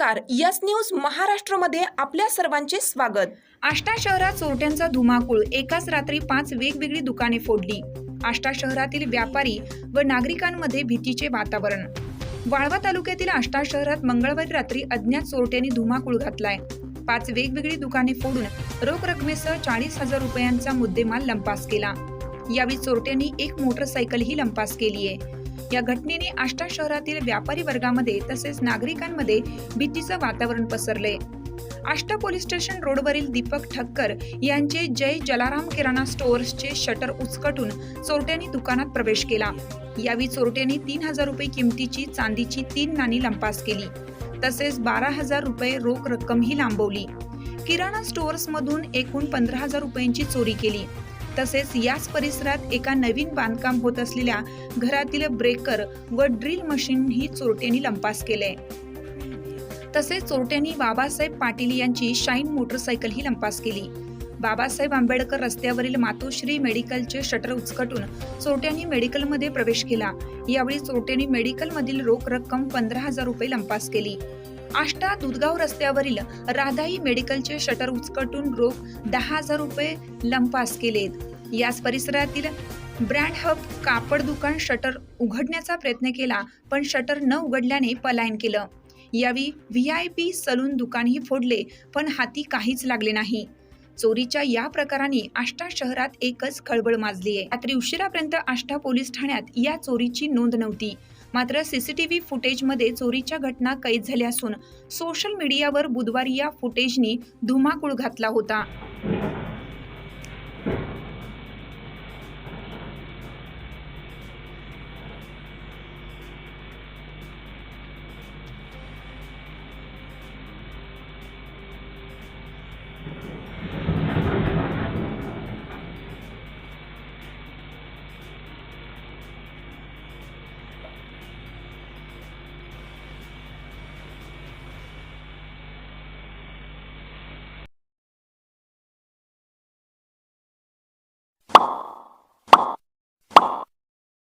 नमस्कार. Yes news महाराष्ट्रमध्ये आपल्या सर्वांचे स्वागत. आष्टा शहरात चोरट्यांचा धुमाकूळ. एकाच रात्री पाच वेगवेगळी दुकाने फोडली. आष्टा शहरातील व्यापारी व नागरिकांमध्ये भीतीचे वातावरण. वाळवा तालुक्यातील आष्टा शहरात मंगळवारी रात्री अज्ञात चोरट्यांनी धुमाकूळ घातलाय. पाच वेगवेगळी दुकाने फोडून रोख रकमेसह चाळीस हजार रुपयांचा मुद्देमाल लंपास केला. यावेळी चोरट्यांनी एक मोटरसायकलही लंपास केली आहे या घटनेने आष्टा शहरातील व्यापारी वर्गामध्ये तसेच नागरिकांमध्ये भीतीचं वातावरण पसरले. आष्टा पोलीस स्टेशन रोडवरील दीपक ठक्कर यांचे जय जलाराम किराणा स्टोअर्सचे शटर उचकटून चोरट्यांनी दुकानात प्रवेश केला. यावेळी चोरट्यांनी तीन हजार रुपये किमतीची चांदीची तीन नाणी लंपास केली. तसेच बारा हजार रुपये रोख रक्कमही लांबवली. किराणा स्टोअर्समधून एकूण पंधरा हजार रुपयांची चोरी केली. तसेच याच परिसरात एका नवीन बांधकाम होत असलेल्या घरातील ब्रेकर व ड्रिल मशीन ही चोरट्यांनी लंपास केले. तसेच चोरट्यांनी बाबासाहेब पाटील यांची शाईन मोटरसायकल ही लंपास केली. बाबासाहेब आंबेडकर रस्त्यावरील मातोश्री मेडिकलचे शटर उचकटून चोरट्यांनी मेडिकलमध्ये प्रवेश केला. यावेळी चोरट्यांनी मेडिकलमधील रोख रक्कम पंधरा हजार रुपये लंपास केली. आष्टा दुधगाव रस्त्यावरील राधाई मेडिकलचे शटर उचकटून रोख दहा हजार रुपये लंपास केलेत. याच परिसरातील ब्रँड हब कापड दुकान शटर उघडण्याचा प्रयत्न केला पण शटर न उघडल्याने पलायन केलं. यावेळी व्ही आय पी सलून दुकानही फोडले पण हाती काहीच लागले नाही. चोरीच्या या प्रकाराने आष्टा शहरात एकच खळबळ माजली आहे रात्री उशिरापर्यंत आष्टा पोलीस ठाण्यात या चोरीची नोंद नव्हती. मात्र सीसीटीव्ही फुटेजमध्ये चोरीच्या घटना कैद झाल्या असून सोशल मीडियावर बुधवारी या फुटेजनी धुमाकूळ घातला होता.